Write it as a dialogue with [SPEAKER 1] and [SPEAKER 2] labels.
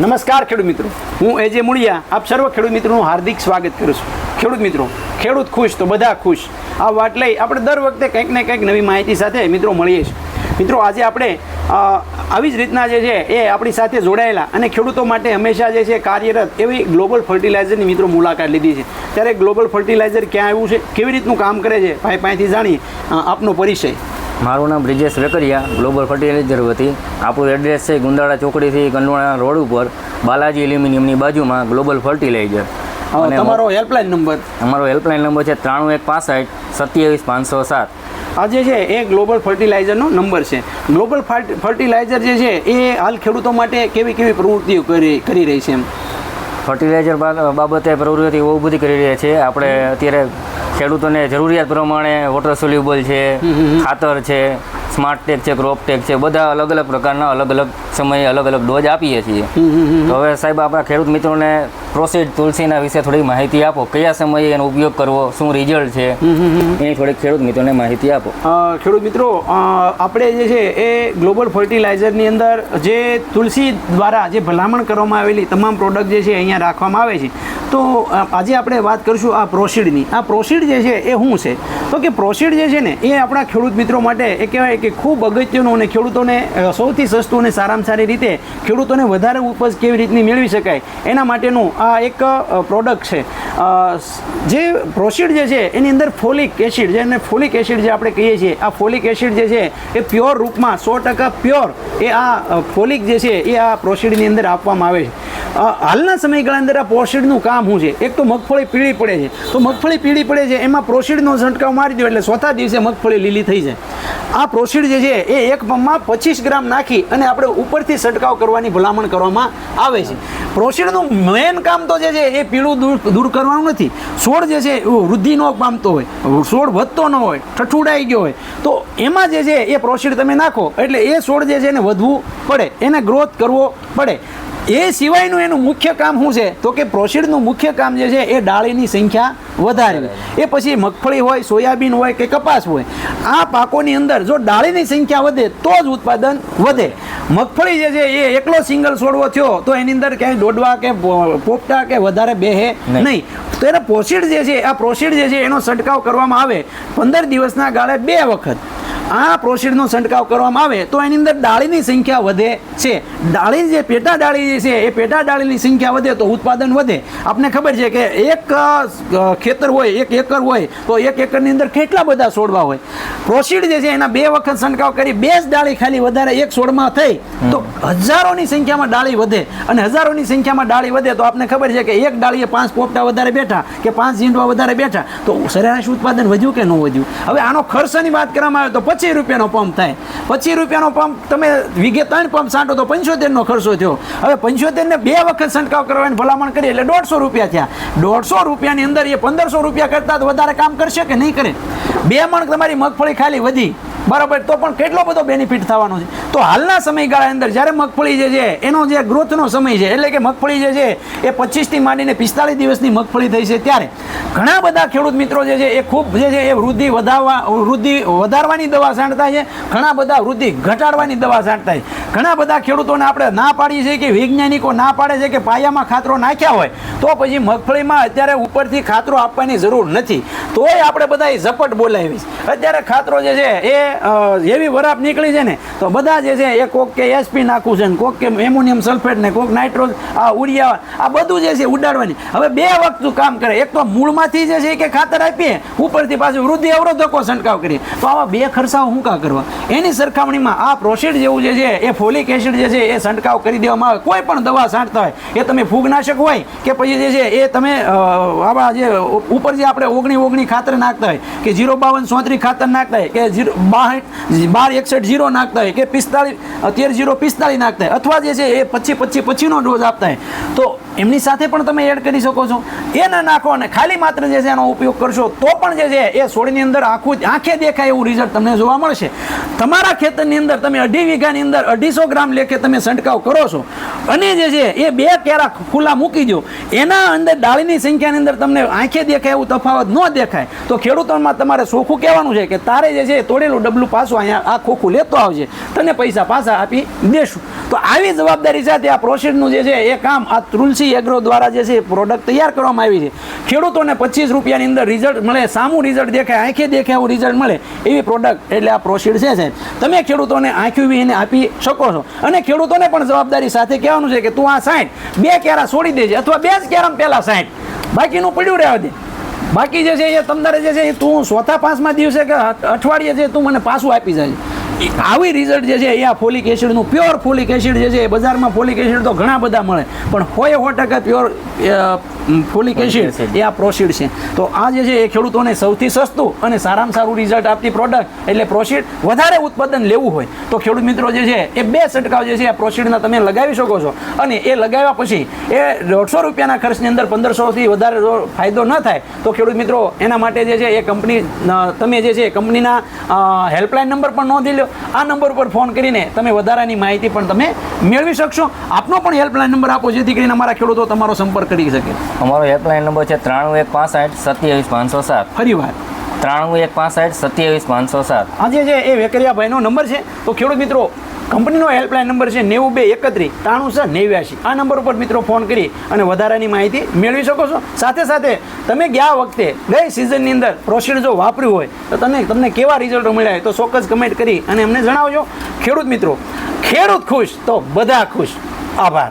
[SPEAKER 1] નમસ્કાર ખેડૂત મિત્રો. હું એજે મુળિયા. આપ સર્વ ખેડૂત મિત્રોનું હાર્દિક સ્વાગત કરું છું. ખેડૂત મિત્રો, ખેડૂત ખુશ તો બધા ખુશ. આ વાત લઈ આપણે દર વખતે કંઈક ને કંઈક નવી માહિતી સાથે મિત્રો મળીએ છીએ. મિત્રો, આજે આપણે આવી જ રીતના જે છે એ આપણી સાથે જોડાયેલા અને ખેડૂતો માટે હંમેશા જે છે કાર્યરત એવી ગ્લોબલ ફર્ટિલાઇઝરની મિત્રો મુલાકાત લીધી છે. ત્યારે ગ્લોબલ ફર્ટિલાઇઝર ક્યાં આવ્યું છે? કેવી રીતનું કામ કરે છે? ભાઈ પાસેથી જાણીએ આપનો પરિચય.
[SPEAKER 2] મારું નામ બ્રિજેશ વેકરિયા ગ્લોબલ ફર્ટિલાઇઝર વતી. આપણું એડ્રેસ છે ગુંદાળા ચોકડીથી ગંડોળા રોડ ઉપર બાલાજી એલ્યુમિનિયમની બાજુમાં ગ્લોબલ ફર્ટિલાઇઝર. અને
[SPEAKER 1] તમારો હેલ્પલાઇન નંબર?
[SPEAKER 2] અમારો હેલ્પલાઇન નંબર છે ત્રાણું એક પાસઠ સત્યાવીસ પાંચસો સાત.
[SPEAKER 1] આ જે છે એ ગ્લોબલ ફર્ટિલાઇઝરનો નંબર છે. ગ્લોબલ ફર્ટ- ફર્ટિલાઇઝર જે છે એ હાલ ખેડૂતો માટે કેવી કેવી પ્રવૃત્તિઓ કરી કરી રહી છે એમ?
[SPEAKER 2] ફર્ટિલાઇઝર બાબતે પ્રવૃત્તિ બહુ બધી કરી રહ્યા છે. આપણે અત્યારે ખેડૂતોને જરૂરિયાત પ્રમાણે વોટર સોલ્યુબલ છે ખાતર છે. સ્માર્ટ ટેક છે ક્રોપ ટેક છે બધા અલગ અલગ પ્રકારના અલગ અલગ સમયે અલગ અલગ ડોઝ આપીએ છીએ. તો હવે સાહેબ આપણા ખેડૂત મિત્રોને પ્રોસીડ તુલસીના વિશે થોડી માહિતી આપો. કયા સમયે એનો ઉપયોગ કરવો શું રિઝલ્ટ છે? એની થોડીક ખેડૂત મિત્રોને માહિતી આપો.
[SPEAKER 1] ખેડૂત મિત્રો આપણે જે છે એ ગ્લોબલ ફર્ટિલાઇઝરની અંદર જે તુલસી દ્વારા જે ભલામણ કરવામાં આવેલી તમામ પ્રોડક્ટ જે છે અહીંયા રાખવામાં આવે છે. તો આજે આપણે વાત કરીશું આ પ્રોસીડની આ પ્રોસીડ જે છે એ શું છે? તો કે પ્રોસીડ જે છે ને એ આપણા ખેડૂત મિત્રો માટે એ કહેવાય કે ખૂબ અગત્યનું અને ખેડૂતોને સૌથી સસ્તું અને સારામાં સારી રીતે ખેડૂતોને વધારે ઉપજ કેવી રીતની મેળવી શકાય, એના માટેનું આ એક પ્રોડક્ટ છે. જે પ્રોસીડ જે છે, એની અંદર ફોલિક એસિડ જેને ફોલિક એસિડ જે આપણે કહીએ છીએ, આ ફોલિક એસિડ જે છે, એ પ્યોર રૂપમાં સો ટકા પ્યોર એ આ ફોલિક જે છે, એ આ પ્રોસીડની અંદર આપવામાં આવે છે. હાલના સમયગાળા અંદર આ પ્રોસીડનું કામ શું છે? એક તો મગફળી પીળી પડે છે. તો મગફળી પીળી પડે છે, એમાં પ્રોસીડનો છંટકાવ મારી દો એટલે ચોથા દિવસે મગફળી લીલી થઈ જાય. આ પ્રોસીડ જે છે, એ એક પંપમાં પચીસ ગ્રામ નાખી અને આપણે ઉપરથી છંટકાવ કરવાની ભલામણ કરવામાં આવે છે. પ્રોસીડનું મેન કામ તો જે છે, એ પીળું દૂર દૂર કરવાનું નથી. છોડ જે છે વૃદ્ધિ ન પામતો હોય. છોડ વધતો ન હોય, ઠઠુડાઈ ગયો હોય. તો એમાં જે છે, એ પ્રોસીડ તમે નાખો એટલે એ છોડ જે છે, એને વધવું પડે, એને ગ્રોથ કરવો પડે. એ સિવાયનું એનું મુખ્ય કામ શું છે? તો કે પ્રોસીડનું મુખ્ય કામ જે છે એ ડાળીની સંખ્યા વધારવી એ પછી મગફળી હોય સોયાબીન હોય કે કપાસ હોય આ પાકોની અંદર જો ડાળીની સંખ્યા વધે તો જ ઉત્પાદન વધે. મગફળી જે છે એ એકલો સિંગલ છોડવો થયો તો એની અંદર ક્યાંય દોડવા કે પોપટા કે વધારે બેહે.
[SPEAKER 2] નહીં.
[SPEAKER 1] તો એના પ્રોસીડ જે છે આ પ્રોસીડ જે છે એનો છંટકાવ કરવામાં આવે પંદર દિવસના ગાળે બે વખત. આ પ્રોસીડનો છંટકાવ કરવામાં આવે તો એની અંદર ડાળીની સંખ્યા વધે છે. ડાળી જે પેટા ડાળી છે, એ પેટા ડાળીની સંખ્યા વધે તો ઉત્પાદન વધે. આપને ખબર છે કે એક ખેતર હોય, એક એકર હોય, તો એક એકરની અંદર કેટલા બધા છોડવા હોય? પ્રોસીડ જે છે, એના બે વખત છંટકાવ કરી, બે જ ડાળી ખાલી વધારે એક છોડમાં થઈ, તો હજારોની સંખ્યામાં ડાળી વધે. અને હજારોની સંખ્યામાં ડાળી વધે તો આપને ખબર છે કે એક ડાળીએ પાંચ પોપટા વધારે બેઠા કે પાંચ ઝીંડવા વધારે બેઠા. તો સરેરાશ ઉત્પાદન વધ્યું કે ન વધ્યું? હવે આનો ખર્ચની વાત કરવામાં આવે તો પચીસ રૂપિયાનો પંપ થાય. પચીસ રૂપિયાનો પંપ તમે વીઘે ત્રણ પંપ છાંટો તો પંચોતેરનો ખર્ચો થયો. હવે પંચોતેરને બે વખત છંટકાવ કરવાની ભલામણ કરી એટલે દોઢસો રૂપિયા થયા. દોઢસો રૂપિયાની અંદર એ પંદરસો રૂપિયા કરતાં વધારે કામ કરશે કે નહીં કરે? બે મણ તમારી મગફળી ખાલી વધી. બરાબર, તો પણ કેટલો બધો બેનિફિટ થવાનો છે? તો હાલના સમયગાળા અંદર જ્યારે મગફળી જે છે, એનો જે ગ્રોથનો સમય છે, એટલે કે મગફળી જે છે, એ પચીસથી માંડીને પિસ્તાળીસ દિવસની મગફળી થઈ છે ત્યારે ઘણા બધા ખેડૂત મિત્રો જે છે, એ ખૂબ જે છે, એ વૃદ્ધિ વધારવા, વૃદ્ધિ વધારવાની દવા છાંટતા છે, ઘણા બધા વૃદ્ધિ ઘટાડવાની દવા છાંટતા છે. ઘણા બધા ખેડૂતોને આપણે ના પાડીએ છીએ કે વૈજ્ઞાનિકો ના પાડે છે કે પાયામાં ખાતરો નાખ્યા હોય, તો પછી મગફળીમાં અત્યારે ઉપરથી ખાતરો આપવાની જરૂર નથી. તોય આપણે બધા ઝપટ બોલાવી અત્યારે ખાતરો જે છે, એ એવી વરાપ નીકળી છે ને, તો બધા જે છે એ કોક કે એસપી નાખવું છે ને, કોક કે એમોનિયમ સલ્ફેટ ને, કોક નાઇટ્રોજ આ ઉડિયા આ બધું જે છે ઉડાડવાની. હવે બે વખત કામ કરે. એક તો મૂળમાંથી જે છે કે ખાતર આપીએ, ઉપરથી પાછું વૃદ્ધિ અવરોધકો છંટકાવ કરીએ. તો આવા બે ખર્ચાઓ હું કા કરવા? એની સરખામણીમાં આ પ્રોસીડ જેવું જે છે, એ ફોલિક એસિડ જે છે, એ છંટકાવ કરી દેવામાં આવે. કોઈ પણ દવા છાંટતા હોય, એ તમે ફૂગનાશક હોય, કે પછી જે છે, એ તમે આવા જે ઉપર જે આપણે ઓગણી ઓગણી ખાતર નાખતા હોય, કે જીરો બાવન સોત્રી ખાતર નાખતા હોય, કે જીરો બાસઠ બાર એકસઠ જીરો નાખતા હોય, કે પિસ્તાળીસ તેર જીરો પિસ્તાળીસ નાખતા હોય, અથવા જે છે એ પચીસ પચીસ પછીનો ડોઝ આપતા હોય. તો એમની સાથે પણ તમે એડ કરી શકો છો. એ ના નાખો અને ખાલી માત્ર જે છે એનો ઉપયોગ કરશો, તો પણ જે છે એ સોળની અંદર આખું આંખે દેખાય એવું રિઝલ્ટ તમને જોવા મળશે. તમારા ખેતરની અંદર તમે અઢી વીઘાની અંદર અઢીસો ગ્રામ લેખે તમે છંટકાવ કરો છો. અને જે છે એ બે કેરા ખુલ્લા મૂકી દો. એના અંદર ડાળીની સંખ્યાની અંદર તમને આંખે દેખાય એવું તફાવત ન દેખાય. તો ખેડૂતોમાં તમારે સોખું કહેવાનું છે કે તારે જે છે તોડેલું ડબલું પાછું અહીંયા આ ખોખું લેતો આવજે. તને પૈસા પાછા આપી દેશું. તો આવી જવાબદારી સાથે આ પ્રોસીડનું જે છે, એ કામ આ તુલસી એગ્રો દ્વારા જે છે પ્રોડક્ટ તૈયાર કરવામાં આવી છે. ખેડૂતોને પચીસ રૂપિયાની અંદર રિઝલ્ટ મળે, સામું રિઝલ્ટ દેખાય, આંખે દેખાય એવું રિઝલ્ટ મળે, એવી પ્રોડક્ટ એટલે આ પ્રોસીડ છે, સાહેબ. તમે ખેડૂતોને આંખ્યું વિહીને આપી શકો છો. અને ખેડૂતોને પણ જવાબદારી સાથે કહેવાનું છે કે તું આ સાઠ બે કેરા છોડી દેજે, અથવા બે જ કેરમ પહેલાં સાઠ બાકીનું પડ્યું રહેવા દે. બાકી જે છે એ તમારે જે છે એ તું ચોથા પાંચમા દિવસે કે અઠવાડિયે છે તું મને પાછું આપી જાય. આવી રિઝલ્ટ જે છે એ આ ફોલિક એસિડનું પ્યોર ફોલિક એસિડ જે છે એ બજારમાં ફોલિક એસિડ તો ઘણા બધા મળે. પણ હોય સો ટકા પ્યોર ફોલિક એસિડ એ આ પ્રોસીડ છે. તો આ જે છે એ ખેડૂતોને સૌથી સસ્તું અને સારામાં સારું રિઝલ્ટ આપતી પ્રોડક્ટ એટલે પ્રોસીડ વધારે ઉત્પાદન લેવું હોય. તો ખેડૂત મિત્રો જે છે એ બે છંટકાવ જે છે આ પ્રોસીડના તમે લગાવી શકો છો. અને એ લગાવ્યા પછી એ દોઢસો રૂપિયાના ખર્ચની અંદર પંદરસોથી વધારે ફાયદો ન થાય તો ખેડૂત મિત્રો એના માટે જે છે એ કંપની તમે જે છે એ કંપનીના હેલ્પલાઇન નંબર પણ નોંધી લો આ નંબર ઉપર ફોન કરીને તમે વધારાની માહિતી પણ તમે મેળવી શકશો. આપનો પણ હેલ્પલાઇન નંબર આપો જેથી કરીને અમારા ખેડૂતો તમારો સંપર્ક કરી શકે.
[SPEAKER 2] અમારો હેલ્પલાઇન નંબર છે ત્રાણું એક પાસઠ સત્યાવીસ પાંચસો સાત.
[SPEAKER 1] ફરી વાર.
[SPEAKER 2] ત્રાણું એક પાસઠ સત્યાવીસ પાંચસો સાત.
[SPEAKER 1] આજે જે એ વેકરિયાભાઈનો નંબર છે તો ખેડૂત મિત્રો કંપનીનો હેલ્પલાઇન નંબર છે નેવું બે એકત્રીસ ત્રાણું છ નેવ્યાસી આ નંબર ઉપર મિત્રો ફોન કરી અને વધારાની માહિતી મેળવી શકો છો. સાથે સાથે તમે ગયા વખતે ગઈ સિઝનની અંદર પ્રોસીડ જો વાપર્યું હોય, તો તમે, તમને કેવા રિઝલ્ટ મળ્યા હોય તો ચોક્કસ કમેન્ટ કરી અને અમને જણાવજો. ખેડૂત મિત્રો, ખેડૂત ખુશ તો બધા ખુશ. આભાર.